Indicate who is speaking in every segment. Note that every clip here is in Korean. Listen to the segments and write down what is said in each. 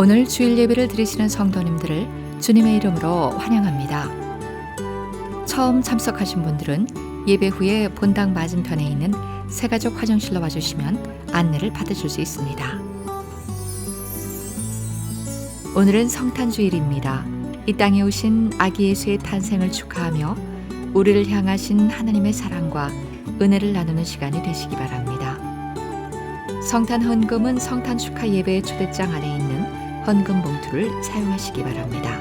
Speaker 1: 오늘 주일 예배를 드리시는 성도님들을 주님의 이름으로 환영합니다. 처음 참석하신 분들은 예배 후에 본당 맞은편에 있는 새가족 화장실로 와주시면 안내를 받으실 수 있습니다. 오늘은 성탄주일입니다. 이 땅에 오신 아기 예수의 탄생을 축하하며 우리를 향하신 하나님의 사랑과 은혜를 나누는 시간이 되시기 바랍니다. 성탄 헌금은 성탄 축하 예배의 초대장 안에 있는 헌금 봉투를 사용하시기 바랍니다.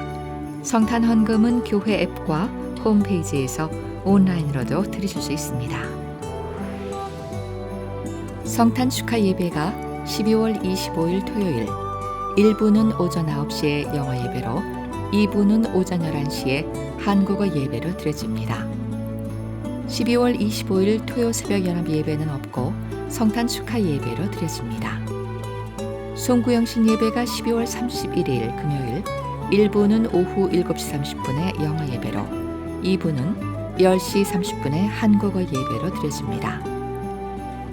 Speaker 1: 성탄 헌금은 교회 앱과 홈페이지에서 온라인으로도 드리실 수 있습니다. 성탄 축하 예배가 12월 25일 토요일 1부는 오전 9시에 영어 예배로 2부는 오전 11시에 한국어 예배로 드려집니다. 12월 25일 토요 새벽 연합 예배는 없고 성탄 축하 예배로 드려집니다. 송구영 신 예배가 12월 31일 금요일 1부는 오후 7시 30분에 영어 예배로 2부는 10시 30분에 한국어 예배로 드려집니다.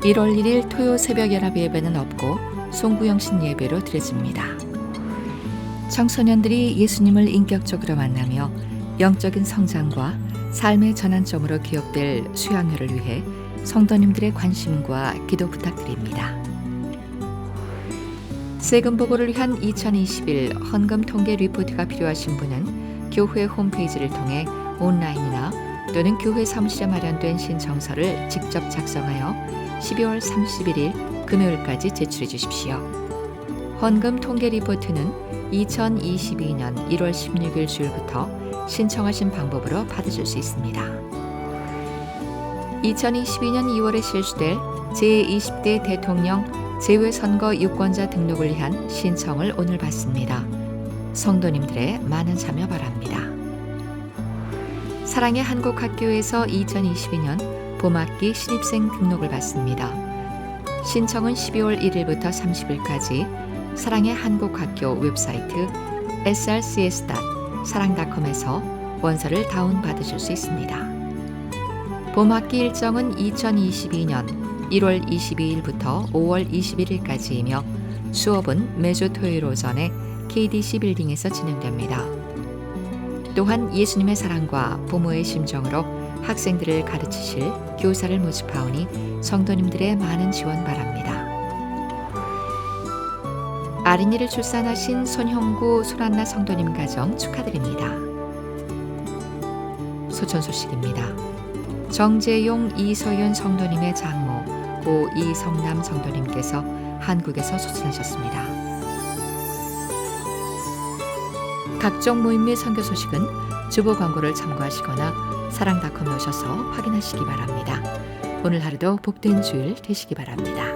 Speaker 1: 1월 1일 토요 새벽 연합 예배는 없고 송구영 신 예배로 드려집니다. 청소년들이 예수님을 인격적으로 만나며 영적인 성장과 삶의 전환점으로 기억될 수양회를 위해 성도님들의 관심과 기도 부탁드립니다. 세금 보고를 위한 2021 헌금 통계 리포트가 필요하신 분은 교회 홈페이지를 통해 온라인이나 또는 교회 사무실에 마련된 신청서를 직접 작성하여 12월 31일 금요일까지 제출해 주십시오. 헌금 통계 리포트는 2022년 1월 16일 주일부터 신청하신 방법으로 받으실 수 있습니다. 2022년 2월에 실시될 제20대 대통령 재외선거 유권자 등록을 위한 신청을 오늘 받습니다. 성도님들의 많은 참여 바랍니다. 사랑의 한국 학교에서 2022년 봄학기 신입생 등록을 받습니다. 신청은 12월 1일부터 30일까지 사랑의 한국 학교 웹사이트 srcs.사랑닷컴에서 원서를 다운받으실 수 있습니다. 봄학기 일정은 2022년 1월 22일부터 5월 21일까지이며 수업은 매주 토요일 오전에 KDC 빌딩에서 진행됩니다. 또한 예수님의 사랑과 부모의 심정으로 학생들을 가르치실 교사를 모집하오니 성도님들의 많은 지원 바랍니다. 아린이를 출산하신 손형구 손한나 성도님 가정 축하드립니다. 소천 소식입니다. 정재용 이서윤 성도님의 장모 고 이성남 성도님께서 한국에서 소천하셨습니다. 각종 모임 및 선교 소식은 주보 광고를 참고하시거나 사랑닷컴에 오셔서 확인하시기 바랍니다. 오늘 하루도 복된 주일 되시기 바랍니다.